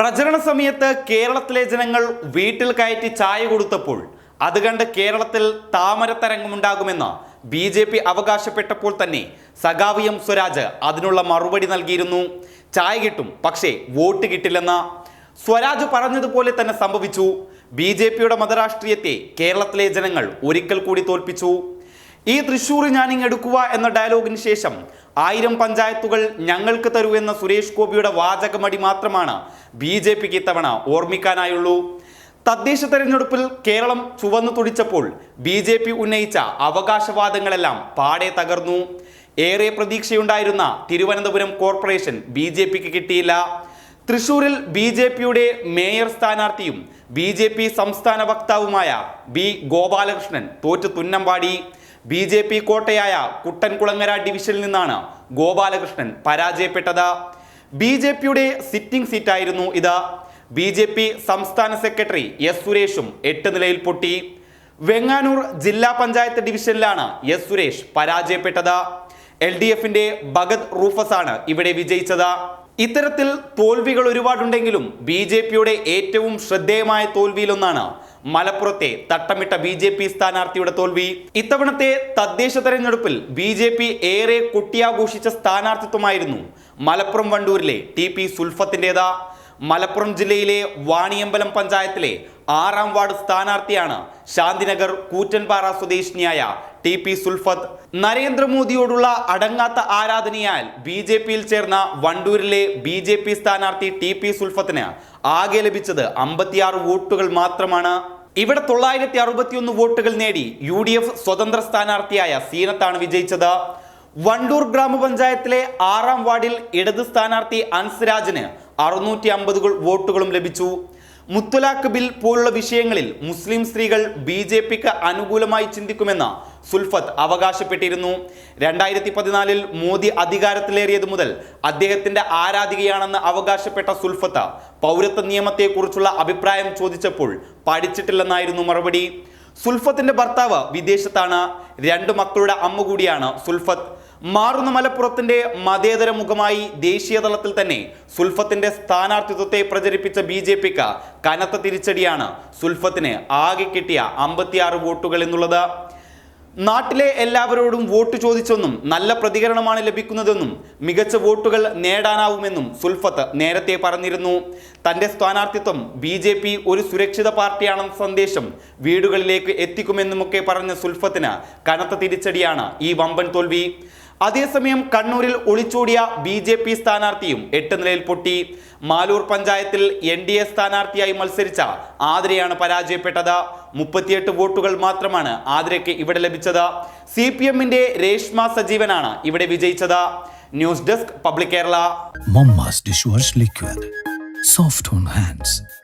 പ്രചരണ സമയത്ത് കേരളത്തിലെ ജനങ്ങൾ വീട്ടിൽ കയറ്റി ചായ കൊടുത്തപ്പോൾ അത് കണ്ട് കേരളത്തിൽ താമരത്തരംഗമുണ്ടാകുമെന്ന് ബി ജെ പി അവകാശപ്പെട്ടപ്പോൾ തന്നെ സഖാവ് എം സ്വരാജ് അതിനുള്ള മറുപടി നൽകിയിരുന്നു. ചായ കിട്ടും പക്ഷേ വോട്ട് കിട്ടില്ലെന്ന്. സ്വരാജ് പറഞ്ഞതുപോലെ തന്നെ സംഭവിച്ചു. ബി ജെ പിയുടെ മതരാഷ്ട്രീയത്തെ കേരളത്തിലെ ജനങ്ങൾ ഒരിക്കൽ കൂടി തോൽപ്പിച്ചു. ഈ തൃശ്ശൂർ ഞാനിങ് എടുക്കുക എന്ന ഡയലോഗിന് ശേഷം ആയിരം പഞ്ചായത്തുകൾ ഞങ്ങൾക്ക് തരൂ എന്ന സുരേഷ് ഗോപിയുടെ വാചകമടി മാത്രമാണ് ബി ജെ പിക്ക് ഇത്തവണ ഓർമ്മിക്കാനായുള്ളൂ. തദ്ദേശ തെരഞ്ഞെടുപ്പിൽ കേരളം ചുവന്നു തുടിച്ചപ്പോൾ ബി ജെ പി ഉന്നയിച്ച അവകാശവാദങ്ങളെല്ലാം പാടെ തകർന്നു. ഏറെ പ്രതീക്ഷയുണ്ടായിരുന്ന തിരുവനന്തപുരം കോർപ്പറേഷൻ ബി ജെ പിക്ക് കിട്ടിയില്ല. തൃശൂരിൽ ബി ജെ പിയുടെ മേയർ സ്ഥാനാർത്ഥിയും ബി ജെ പി സംസ്ഥാന വക്താവുമായ ബി ഗോപാലകൃഷ്ണൻ തോറ്റു തുന്നമ്പാടി. ബി ജെ പി കോട്ടയായ കുട്ടൻകുളങ്ങര ഡിവിഷനിൽ നിന്നാണ് ഗോപാലകൃഷ്ണൻ പരാജയപ്പെട്ടത്. ബി ജെ പിയുടെ സിറ്റിംഗ് സീറ്റായിരുന്നു ഇത്. ബി ജെ പി സംസ്ഥാന സെക്രട്ടറി എസ് സുരേഷും എട്ട് നിലയിൽ പൊട്ടി. വെങ്ങാനൂർ ജില്ലാ പഞ്ചായത്ത് ഡിവിഷനിലാണ് എസ് സുരേഷ് പരാജയപ്പെട്ടത്. എൽ ഡി എഫിന്റെ ഭഗത് റൂഫസ് ആണ് ഇവിടെ വിജയിച്ചത്. ഇത്തരത്തിൽ തോൽവികൾ ഒരുപാടുണ്ടെങ്കിലും ബി ജെ പിയുടെ ഏറ്റവും ശ്രദ്ധേയമായ തോൽവിയിലൊന്നാണ് മലപ്പുറത്തെ തട്ടമിട്ട ബി ജെ പി സ്ഥാനാർത്ഥിയുടെ തോൽവി. ഇത്തവണത്തെ തദ്ദേശ തെരഞ്ഞെടുപ്പിൽ ബി ജെ പി ഏറെ കൊട്ടിയാഘോഷിച്ച സ്ഥാനാർത്ഥിത്വമായിരുന്നു മലപ്പുറം വണ്ടൂരിലെ ടി പി സുൽഫത്തിന്റെത്. മലപ്പുറം ജില്ലയിലെ വാണിയമ്പലം പഞ്ചായത്തിലെ ആറാം വാർഡ് സ്ഥാനാർത്ഥിയാണ് ശാന്തിനഗർ കൂറ്റൻപാറ സ്വദേശിനിയായ ടി പി സുൽഫത്ത്. നരേന്ദ്രമോദിയോടുള്ള അടങ്ങാത്ത ആരാധനയാൽ ബി ജെ പിയിൽ ചേർന്ന വണ്ടൂരിലെ ബി ജെ പി സ്ഥാനാർത്ഥി ടി പി സുൽഫത്തിന് ആകെ ലഭിച്ചത് അമ്പത്തിയാറ് വോട്ടുകൾ മാത്രമാണ്. ഇവിടെ തൊള്ളായിരത്തി അറുപത്തിയൊന്ന് വോട്ടുകൾ നേടി യു ഡി എഫ് സ്വതന്ത്ര സ്ഥാനാർത്ഥിയായ സീനത്താണ് വിജയിച്ചത്. വണ്ടൂർ ഗ്രാമപഞ്ചായത്തിലെ ആറാം വാർഡിൽ ഇടത് സ്ഥാനാർത്ഥി അൻസ്രാജിന് അറുന്നൂറ്റി അമ്പത് വോട്ടുകളും ലഭിച്ചു. മുത്തലാഖ് ബിൽ പോലുള്ള വിഷയങ്ങളിൽ മുസ്ലിം സ്ത്രീകൾ ബി ജെ പിക്ക് അനുകൂലമായി ചിന്തിക്കുമെന്ന് സുൽഫത്ത് അവകാശപ്പെട്ടിരുന്നു. രണ്ടായിരത്തി പതിനാലിൽ മോദി അധികാരത്തിലേറിയത് മുതൽ അദ്ദേഹത്തിന്റെ ആരാധികയാണെന്ന് അവകാശപ്പെട്ട സുൽഫത്ത് പൗരത്വ നിയമത്തെക്കുറിച്ചുള്ള അഭിപ്രായം ചോദിച്ചപ്പോൾ പഠിച്ചിട്ടില്ലെന്നായിരുന്നു മറുപടി. സുൽഫത്തിന്റെ ഭർത്താവ് വിദേശത്താണ്. രണ്ട് മക്കളുടെ അമ്മ കൂടിയാണ് സുൽഫത്ത്. മാറുന്ന മലപ്പുറത്തിന്റെ മതേതര മുഖമായി ദേശീയ തലത്തിൽ തന്നെ സുൽഫത്തിന്റെ സ്ഥാനാർത്ഥിത്വത്തെ പ്രചരിപ്പിച്ച ബി ജെ പിക്ക് കനത്ത തിരിച്ചടിയാണ് സുൽഫത്തിന് ആകെ കിട്ടിയ അമ്പത്തിയാറ് വോട്ടുകൾ എന്നുള്ളത്. നാട്ടിലെ എല്ലാവരോടും വോട്ട് ചോദിച്ചെന്നും നല്ല പ്രതികരണമാണ് ലഭിക്കുന്നതെന്നും മികച്ച വോട്ടുകൾ നേടാനാവുമെന്നും സുൽഫത്ത് നേരത്തെ പറഞ്ഞിരുന്നു. തന്റെ സ്ഥാനാർത്ഥിത്വം ബി ജെ പി ഒരു സുരക്ഷിത പാർട്ടിയാണെന്ന സന്ദേശം വീടുകളിലേക്ക് എത്തിക്കുമെന്നുമൊക്കെ പറഞ്ഞ സുൽഫത്തിന് കനത്ത തിരിച്ചടിയാണ് ഈ വമ്പൻ തോൽവി. അതേസമയം കണ്ണൂരിൽ ഒളിച്ചോടിയ ബി ജെ പി സ്ഥാനാർത്ഥിയും എട്ട് നിലയിൽ പൊട്ടി. മാലൂർ പഞ്ചായത്തിൽ എൻ ഡി എ സ്ഥാനാർത്ഥിയായി മത്സരിച്ച ആതിരയാണ് പരാജയപ്പെട്ടത്. മുപ്പത്തിയെട്ട് വോട്ടുകൾ മാത്രമാണ് ആതിരയ്ക്ക് ഇവിടെ ലഭിച്ചത്. സി പി എമ്മിന്റെ രേഷ്മ സജീവനാണ് ഇവിടെ വിജയിച്ചത്. News desk public Kerala. Liquid. Soft on hands.